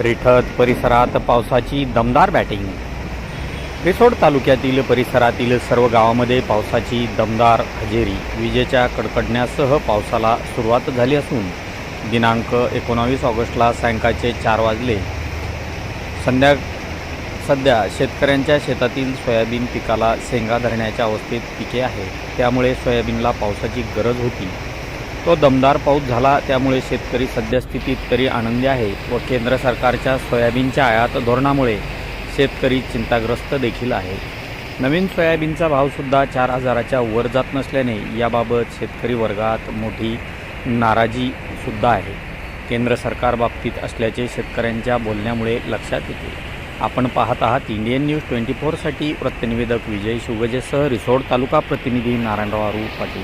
रिठत परिसरात पावसाची दमदार बॅटिंग. रिसोड तालुक्यातील परिसरातील सर्व गावामध्ये पावसाची दमदार हजेरी. विजेच्या कडकडण्यासह पावसाला सुरुवात झाली असून दिनांक एकोणावीस ऑगस्टला सायंकाळचे चार वाजले. संध्या सध्या शेतकऱ्यांच्या शेतातील सोयाबीन पिकाला शेंगा धरण्याच्या अवस्थेत पिके आहे त्यामुळे सोयाबीनला पावसाची गरज होती. तो दमदार पाऊस झाला त्यामुळे शेतकरी सद्यस्थितीत तरी आनंदी आहे व केंद्र सरकारच्या सोयाबीनच्या आयात धोरणामुळे शेतकरी चिंताग्रस्त देखील आहे. नवीन सोयाबीनचा भावसुद्धा चार हजाराच्या वर जात नसल्याने याबाबत शेतकरी वर्गात मोठी नाराजीसुद्धा आहे. केंद्र सरकारबाबतीत असल्याचे शेतकऱ्यांच्या बोलण्यामुळे लक्षात येते. आपण पाहत आहात इंडियन न्यूज ट्वेंटी फोरसाठी वृत्तनिवेदक विजय शिवगजेसह रिसोड तालुका प्रतिनिधी नारायणराव पाटील.